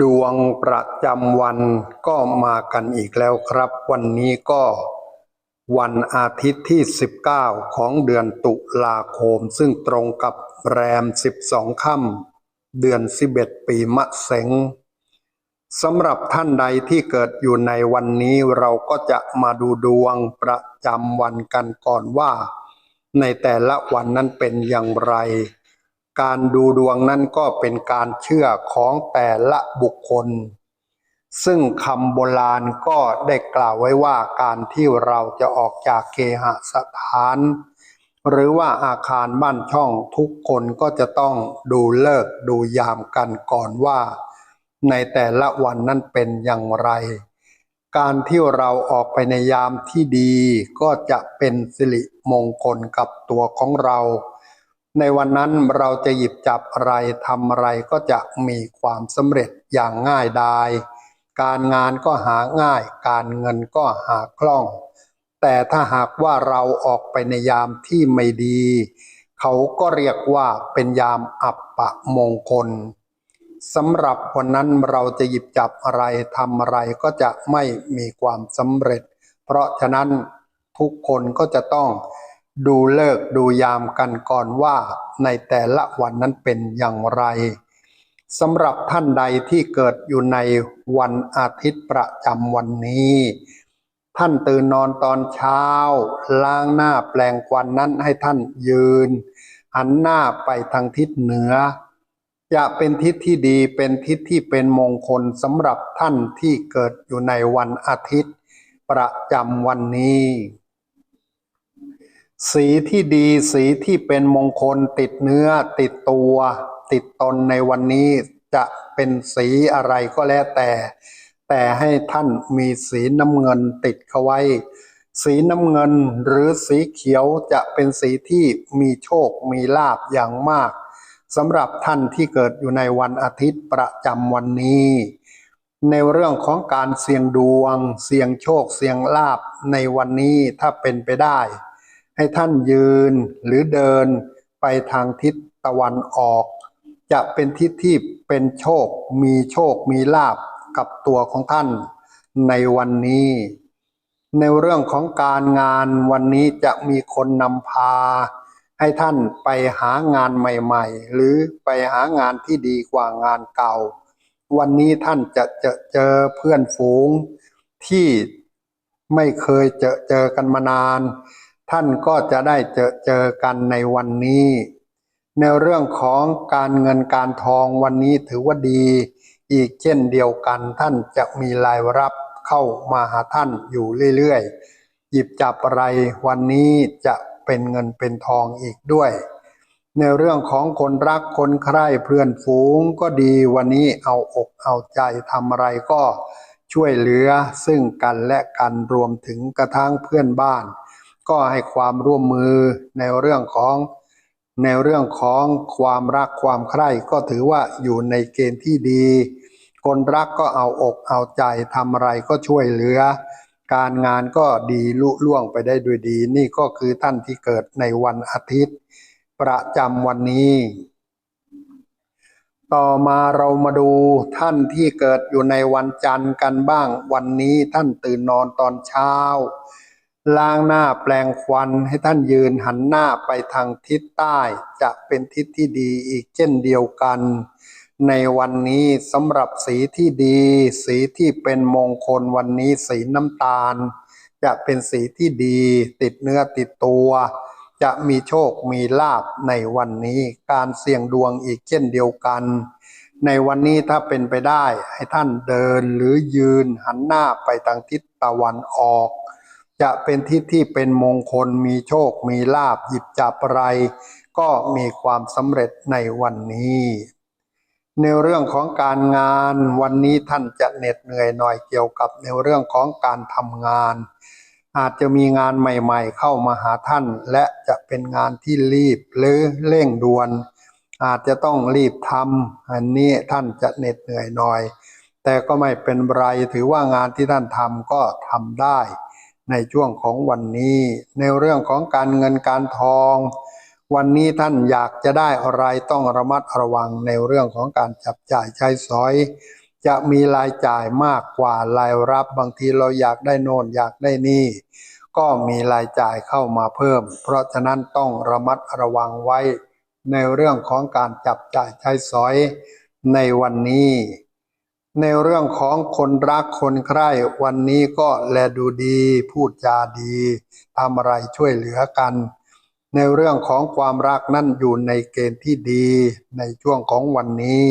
ดวงประจำวันก็มากันอีกแล้วครับ วันนี้ก็วันอาทิตย์ที่ 19 ของเดือนตุลาคม ซึ่งตรงกับแรม 12 ค่ำเดือน 11 ปีมะเสงสำหรับท่านใดที่เกิดอยู่ในวันนี้เราก็จะมาดูดวงประจำวันกันก่อนว่า ในแต่ละวันนั้นเป็นอย่างไร การดูดวงนั้นก็เป็นการเชื่อของแต่ละบุคคล ซึ่งคำโบราณก็ได้กล่าวไว้ว่าการที่เราจะออกจากเคหสถาน หรือว่าอาคารบ้านช่องทุกคนก็จะต้องดูเลิกดูยามกันก่อนว่า ในแต่ละวันนั้นเป็นอย่างไร การที่เราออกไปในยามที่ดีก็จะเป็นสิริมงคลกับตัวของเรา ในวันนั้นเราจะหยิบจับอะไรทำอะไรก็จะมีความสำเร็จอย่างง่ายดายการงานก็หาง่าย การเงินก็หาคล่อง แต่ถ้าหากว่าเราออกไปในยามที่ไม่ดี เขาก็เรียกว่าเป็นยามอับปะมงคลสำหรับวันนั้นเราจะหยิบจับอะไรทำอะไรก็จะไม่มีความสำเร็จ เพราะฉะนั้นทุกคนก็จะต้อง ดูเลิกดูยามกันก่อนว่าในแต่ละวันนั้นเป็นอย่างไรสำหรับท่านใดที่เกิดอยู่ในวันอาทิตย์ประจำวันนี้ ท่านตื่นนอนตอนเช้า ล้างหน้าแปลงควันนั้นให้ท่านยืน หันหน้าไปทางทิศเหนือ จะเป็นทิศที่ดีเป็นทิศที่เป็นมงคลสำหรับท่านที่เกิดอยู่ในวันอาทิตย์ ประจำวันนี้ สีที่ดีสีที่เป็นมงคลติดเนื้อ ติดตัว ติดตนในวันนี้จะเป็นสีอะไรก็แล้วแต่ แต่ให้ท่านมีสีน้ำเงินติดเข้าไว้ สีน้ำเงินหรือสีเขียวจะเป็นสีที่มีโชคมีลาบอย่างมากสำหรับท่านที่เกิดอยู่ในวันอาทิตย์ประจำวันนี้ ในเรื่องของการเสี่ยงดวง เสี่ยงโชคเสี่ยงลาบในวันนี้ถ้าเป็นไปได้ ให้ท่านยืนหรือเดินไปทางทิศตะวันออก จะเป็นทิศที่เป็นโชค มีโชคมีลาบกับตัวของท่าน ในวันนี้ ในเรื่องของการงานวันนี้จะมีคนนำพา ให้ท่านไปหางานใหม่ ๆ หรือไปหางานที่ดีกว่างานเก่า วันนี้ท่านจะเจอเจอเพื่อนฝูงที่ไม่เคยเจอเจอกันมานาน ท่านก็จะได้เจอเจอกันในวันนี้ ในเรื่องของการเงินการทองวันนี้ถือว่าดี อีกเช่นเดียวกันท่านจะมีรายรับเข้ามาหาท่านอยู่เรื่อยๆ หยิบจับอะไรวันนี้จะเป็นเงินเป็นทองอีกด้วย ในเรื่องของคนรักคนใคร่เพื่อนฝูงก็ดีวันนี้เอาอกเอาใจทำอะไรก็ช่วยเหลือซึ่งกันและกันรวมถึงกระทั่งเพื่อนบ้าน ก็ให้ความร่วมมือในเรื่องของในเรื่องของความรักความใคร่ก็ถือว่าอยู่ในเกณฑ์ที่ดี คนรักก็เอาอกเอาใจทำอะไรก็ช่วยเหลือ การงานก็ดีลุล่วงไปได้ด้วยดี นี่ก็คือท่านที่เกิดในวันอาทิตย์ ประจำวันนี้ ต่อมาเรามาดูท่านที่เกิดอยู่ในวันจันทร์กันบ้างวันนี้ท่านตื่นนอนตอนเช้า ล้างหน้าแปลงควันให้ท่านยืนหันหน้าไปทางทิศใต้ จะเป็นทิศที่ดีอีกเช่นเดียวกัน ในวันนี้สำหรับสีที่ดี สีที่เป็นมงคลวันนี้สีน้ำตาล จะเป็นสีที่ดี ติดเนื้อติดตัว จะมีโชคมีลาบในวันนี้การเสี่ยงดวงอีกเช่นเดียวกัน ในวันนี้ถ้าเป็นไปได้ให้ท่านเดินหรือยืนหันหน้าไปทางทิศตะวันออก จะเป็นทิศที่เป็นมงคลมีโชค มีลาบหยิบจับอะไร ก็มีความสำเร็จในวันนี้ ในเรื่องของการงานวันนี้ท่านจะเหน็ดเหนื่อยหน่อยเกี่ยวกับในเรื่องของการทำงาน อาจจะมีงานใหม่ๆ เข้ามาหาท่าน และจะเป็นงานที่รีบหรือเร่งด่วน อาจจะต้องรีบทำอันนี้ท่านจะเหน็ดเหนื่อยหน่อย แต่ก็ไม่เป็นไรถือว่างานที่ท่านทำก็ทำได้ ในช่วงของวันนี้ ในเรื่องของการเงินการทอง วันนี้ท่านอยากจะได้อะไรต้องระมัดระวังในเรื่องของการจับจ่ายใช้สอย จะมีรายจ่ายมากกว่ารายรับบางทีเราอยากได้โน่นอยากได้นี่ ก็มีรายจ่ายเข้ามาเพิ่ม เพราะฉะนั้นต้องระมัดระวังไว้ ในเรื่องของการจับจ่ายใช้สอย ในวันนี้ ในเรื่องของคนรักคนใคร่วันนี้ก็แลดูดี พูดจาดีทำอะไรช่วยเหลือกัน ในเรื่องของความรักนั่นอยู่ในเกณฑ์ที่ดีในช่วงของวันนี้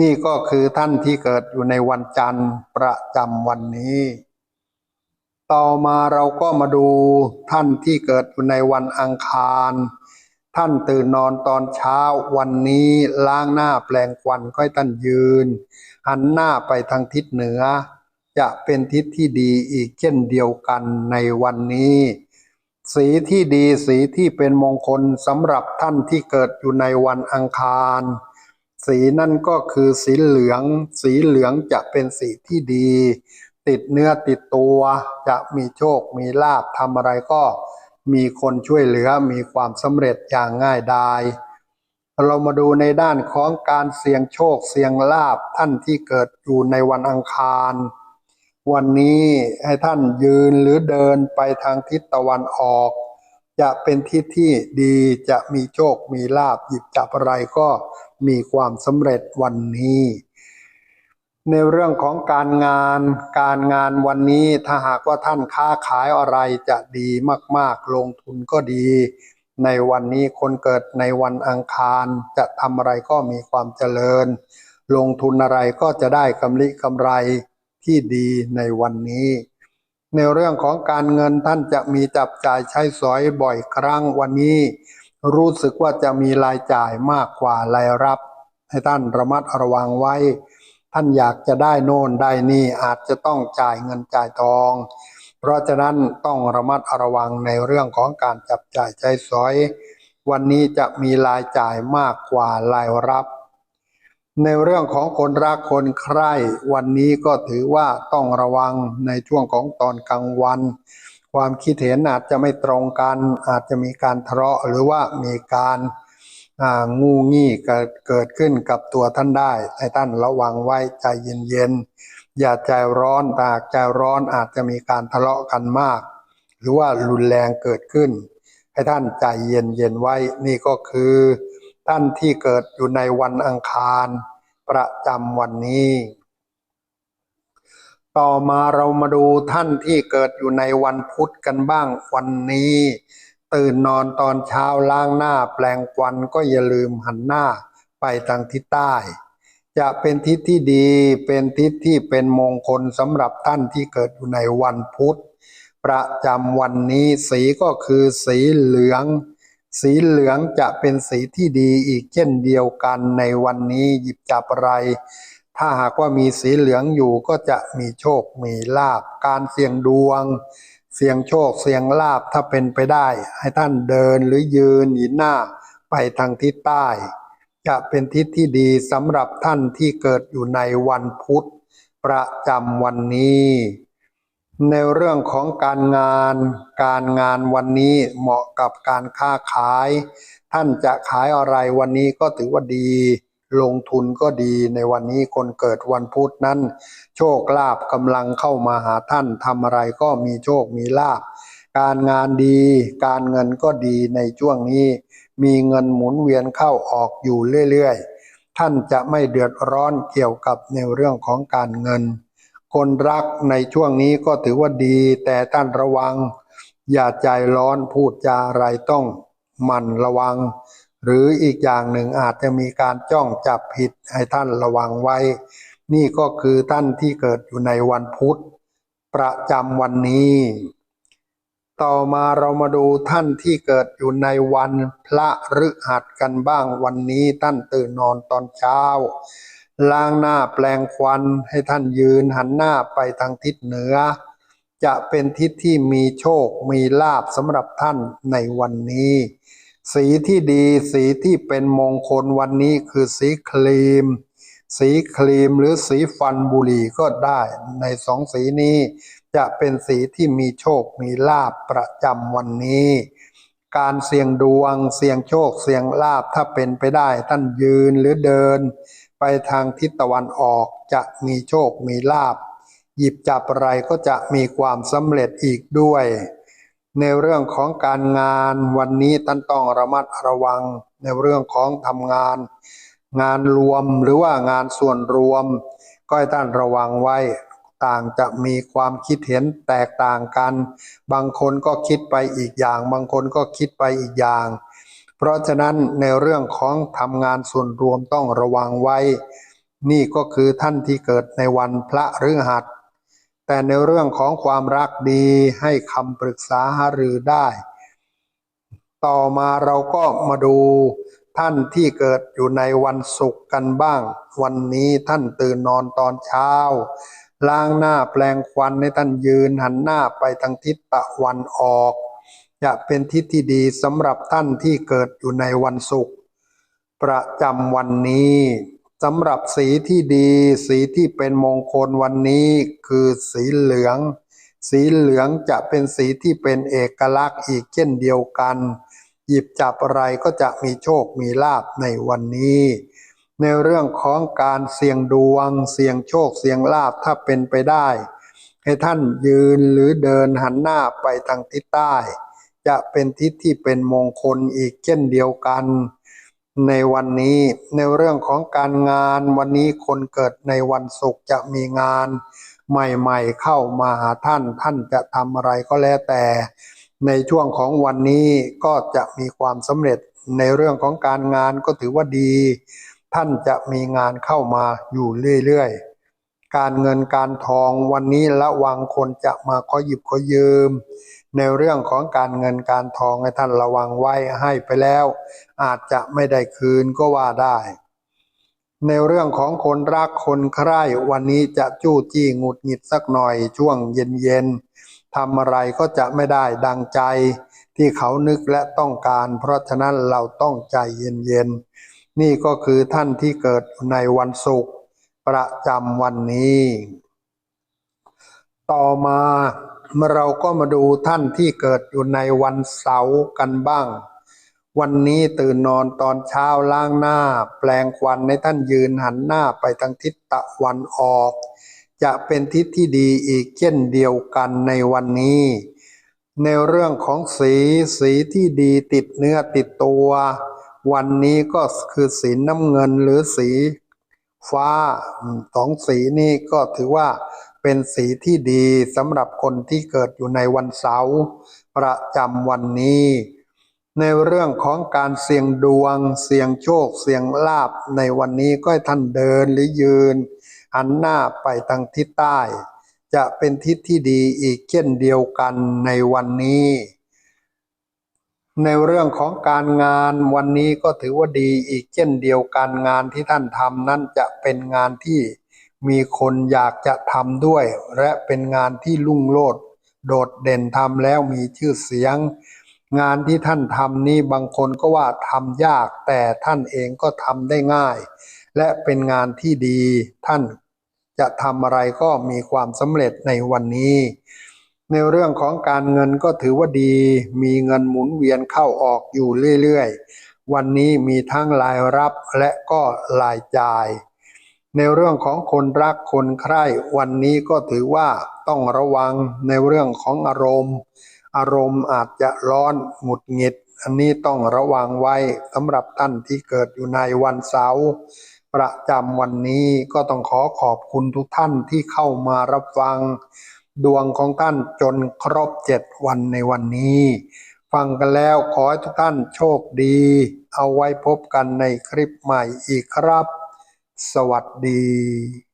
นี่ก็คือท่านที่เกิดอยู่ในวันจันทร์ประจำวันนี้ ต่อมาเราก็มาดูท่านที่เกิดอยู่ในวันอังคาร ท่านตื่นนอนตอนเช้าวันนี้ล้างหน้าแปลงควันก็ให้ท่านยืน หันหน้าไปทางทิศเหนือ จะเป็นทิศที่ดีอีกเช่นเดียวกันในวันนี้ สีที่ดีสีที่เป็นมงคลสำหรับท่านที่เกิดอยู่ในวันอังคาร สีนั่นก็คือสีเหลือง สีเหลืองจะเป็นสีที่ดี ติดเนื้อติดตัว จะมีโชคมีลาภทำอะไรก็ มีคนช่วยเหลือมีความสำเร็จอย่างง่ายดายเรามาดูในด้านของการเสี่ยงโชคเสี่ยงลาภท่านที่เกิดอยู่ในวันอังคาร วันนี้ให้ท่านยืนหรือเดินไปทางทิศตะวันออก จะเป็นทิศที่ดีจะมีโชคมีลาภหยิบจับอะไรก็มีความสำเร็จวันนี้ ในเรื่องของการงานการงานวันนี้ถ้าหากว่าท่านค้าขายอะไรจะดีมาก ๆ ลงทุนก็ดี ในวันนี้คนเกิดในวันอังคารจะทำอะไรก็มีความเจริญ ลงทุนอะไรก็จะได้กำลิกำไรที่ดีในวันนี้ ในเรื่องของการเงินท่านจะมีจับจ่ายใช้สอยบ่อยครั้งวันนี้ รู้สึกว่าจะมีรายจ่ายมากกว่ารายรับ ให้ท่านระมัดระวังไว้ ท่านอยากจะได้โน่นได้นี่อาจจะต้องจ่ายเงินจ่ายทอง เพราะฉะนั้นต้องระมัดระวังในเรื่องของการจับจ่ายใช้สอย วันนี้จะมีรายจ่ายมากกว่ารายรับ ในเรื่องของคนรักคนใคร่วันนี้ก็ถือว่าต้องระวังในช่วงของตอนกลางวัน ความคิดเห็นอาจจะไม่ตรงกัน อาจจะมีการทะเลาะหรือว่ามีการ งูงี้เกิดเกิดขึ้นกับตัวท่านได้ให้ท่านระวังไว้ใจเย็นๆอย่าใจร้อนตากใจร้อนอาจจะมีการทะเลาะกันมาก หรือว่ารุนแรงเกิดขึ้น ให้ท่านใจเย็นๆไว้นี่ก็คือ ท่านที่เกิดอยู่ในวันอังคาร ประจำวันนี้ ต่อมาเรามาดูท่านที่เกิดอยู่ในวันพุธกันบ้างวันนี้ ตื่นนอนตอนเช้าล้างหน้าแปลงควันก็อย่าลืมหันหน้าไปทางทิศใต้ จะเป็นทิศที่ดีเป็นทิศที่เป็นมงคลสำหรับท่านที่เกิดอยู่ในวันพุธ ประจำวันนี้สีก็คือสีเหลือง สีเหลืองจะเป็นสีที่ดีอีกเช่นเดียวกันในวันนี้หยิบจับอะไร ถ้าหากว่ามีสีเหลืองอยู่ก็จะมีโชคมีลาบการเสี่ยงดวง เสี่ยงโชคเสี่ยงลาบถ้าเป็นไปได้ ให้ท่านเดินหรือยืนหินหน้าไปทางทิศใต้ จะเป็นทิศที่ดีสำหรับท่านที่เกิดอยู่ในวันพุธประจำวันนี้ ในเรื่องของการงานการงานวันนี้เหมาะกับการค้าขาย ท่านจะขายอะไรวันนี้ก็ถือว่าดี ลงทุนก็ดีในวันนี้คนเกิดวันพุธนั้น โชคลาภกำลังเข้ามาหาท่านทำอะไรก็มีโชคมีลาภการงานดี การเงินก็ดีในช่วงนี้ มีเงินหมุนเวียนเข้าออกอยู่เรื่อยๆ ท่านจะไม่เดือดร้อนเกี่ยวกับในเรื่องของการเงิน คนรักในช่วงนี้ก็ถือว่าดี แต่ท่านระวัง อย่าใจร้อนพูดจาอะไรต้องหมั่นระวัง หรืออีกอย่างหนึ่งอาจจะมีการจ้องจับผิดให้ท่านระวังไว้ นี่ก็คือท่านที่เกิดอยู่ในวันพุธ ประจำวันนี้ ต่อมาเรามาดูท่านที่เกิดอยู่ในวันพระฤหัสกันบ้างวันนี้ท่านตื่นนอนตอนเช้าล้างหน้าแปลงควันให้ท่านยืนหันหน้าไปทางทิศเหนือ จะเป็นทิศที่มีโชคมีลาบสำหรับท่านในวันนี้ สีที่ดีสีที่เป็นมงคลวันนี้คือสีครีม สีครีมหรือสีฟันบุหรี่ก็ได้ในสองสีนี้ จะเป็นสีที่มีโชคมีลาบประจำวันนี้ การเสี่ยงดวงเสี่ยงโชคเสี่ยงลาบถ้าเป็นไปได้ท่านยืนหรือเดิน ไปทางทิศตะวันออกจะมีโชคมีลาภหยิบจับอะไรก็จะมีความสำเร็จอีกด้วย ในเรื่องของการงานวันนี้ท่านต้องระมัดระวัง ในเรื่องของทำงาน งานรวมหรือว่างานส่วนรวม ก็ให้ท่านระวังไว้ ต่างจะมีความคิดเห็นแตกต่างกัน บางคนก็คิดไปอีกอย่าง บางคนก็คิดไปอีกอย่าง เพราะฉะนั้นในเรื่องของทำงานส่วนรวมต้องระวังไว้ นี่ก็คือท่านที่เกิดในวันพระฤหัส แต่ในเรื่องของความรักดีให้คำปรึกษาหารือได้ ต่อมาเราก็มาดูท่านที่เกิดอยู่ในวันศุกร์กันบ้าง วันนี้ท่านตื่นนอนตอนเช้า ล้างหน้าแปลงควันให้ท่านยืนหันหน้าไปทางทิศตะวันออก จะเป็นทิศที่ดีสำหรับท่านที่เกิดอยู่ในวันศุกร์ประจำวันนี้ สำหรับสีที่ดีสีที่เป็นมงคลวันนี้คือสีเหลือง สีเหลืองจะเป็นสีที่เป็นเอกลักษณ์อีกเช่นเดียวกัน หยิบจับอะไรก็จะมีโชคมีลาภในวันนี้ ในเรื่องของการเสี่ยงดวง เสี่ยงโชคเสี่ยงลาภถ้าเป็นไปได้ ให้ท่านยืนหรือเดินหันหน้าไปทางทิศใต้ จะเป็นทิศที่เป็นมงคลอีกเช่นเดียวกัน ในวันนี้ในเรื่องของการงานวันนี้คนเกิดในวันศุกร์จะมีงาน ใหม่ๆเข้ามาหาท่านท่านจะทำอะไรก็แล้วแต่ ในช่วงของวันนี้ก็จะมีความสำเร็จในเรื่องของการงานก็ถือว่าดี ท่านจะมีงานเข้ามาอยู่เรื่อยๆ การเงินการทองวันนี้ระวังคนจะมาขอหยิบขอยืม ในเรื่องของการเงินการทองให้ท่านระวังไว้ให้ไปแล้ว อาจจะไม่ได้คืนก็ว่าได้ ในเรื่องของคนรักคนใคร่วันนี้จะจู้จี้หงุดหงิดสักหน่อยช่วงเย็นๆทำอะไรก็จะไม่ได้ดังใจที่เขานึกและต้องการ เพราะฉะนั้นเราต้องใจเย็นๆ นี่ก็คือท่านที่เกิดในวันศุกร์ประจำวันนี้ ต่อมา เราก็มาดูท่านที่เกิดอยู่ในวันเสาร์กันบ้าง วันนี้ตื่นนอนตอนเช้าล้างหน้า แปลงควันในท่านยืนหันหน้าไปทางทิศตะวันออก จะเป็นทิศที่ดีอีกเช่นเดียวกันในวันนี้ ในเรื่องของสีสีที่ดีติดเนื้อติดตัว วันนี้ก็คือสีน้ำเงินหรือสีฟ้าสองสีนี้ก็ถือว่า เป็นสีที่ดีสำหรับคนที่เกิดอยู่ในวันเสาร์ประจำวันนี้ ในเรื่องของการเสี่ยงดวง เสี่ยงโชค เสี่ยงลาบในวันนี้ก็ให้ท่านเดินหรือยืนหันหน้าไปทางทิศใต้ จะเป็นทิศที่ดีอีกเช่นเดียวกันในวันนี้ ในเรื่องของการงานวันนี้ก็ถือว่าดีอีกเช่นเดียวกันงานที่ท่านทำนั้นจะเป็นงานที่ มีคนอยากจะทำด้วย และเป็นงานที่ลุ่งโลด โดดเด่นทำแล้วมีชื่อเสียง งานที่ท่านทำนี้บางคนก็ว่าทำยาก แต่ท่านเองก็ทำได้ง่าย และเป็นงานที่ดี ท่านจะทำอะไรก็มีความสำเร็จในวันนี้ ในเรื่องของการเงินก็ถือว่าดี มีเงินหมุนเวียนเข้าออกอยู่เรื่อยๆ วันนี้มีทั้งรายรับและก็รายจ่าย ในเรื่องของคนรักคนใคร่วันนี้ก็ถือว่าต้องระวังในเรื่องของอารมณ์ อารมณ์อาจจะร้อนหงุดหงิด อันนี้ต้องระวังไว้สำหรับท่านที่เกิดอยู่ในวันเสาร์ประจำวันนี้ก็ต้องขอขอบคุณทุกท่านที่เข้ามารับฟัง ดวงของท่านจนครบเจ็ดวันในวันนี้ ฟังกันแล้วขอให้ทุกท่านโชคดี เอาไว้พบกันในคลิปใหม่อีกครับ สวัสดี